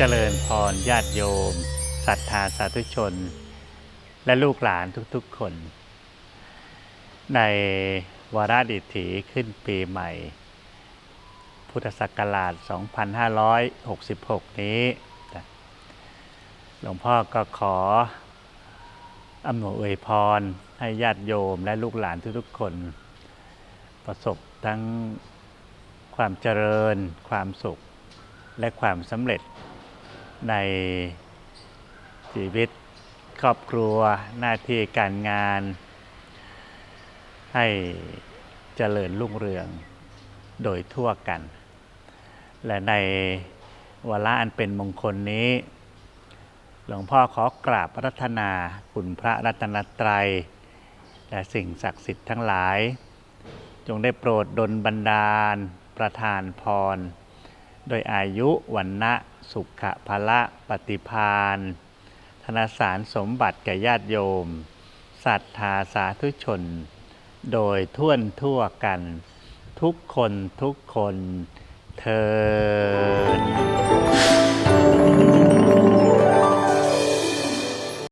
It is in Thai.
เจริญพรญาติโยมศรัทธาสาธุชน และลูกหลานทุกๆคน ในวาระดิถีขึ้นปีใหม่ พุทธศักราช 2566 นี้นะหลวงพ่อก็ขออำนวยอวยพรให้ญาติโยมและลูกหลานทุกๆคน ประสบทั้งความเจริญความสุขและความสำเร็จ ในชีวิตครอบครัวหน้าที่การงาน ให้เจริญรุ่งเรืองโดยทั่วกัน และในวาระอันเป็นมงคลนี้ หลวงพ่อขอกราบรัตนาคุณพระรัตนตรัย และสิ่งศักดิ์สิทธิ์ทั้งหลาย จงได้โปรดดลบันดาลประทานพร โดยอายุวันนะสุขภละปฏิพานธนสารสมบัติแก่ญาติโยมศรัทธาสาธุชน โดยท่วนทั่วกัน ทุกคนทุกคนเธอ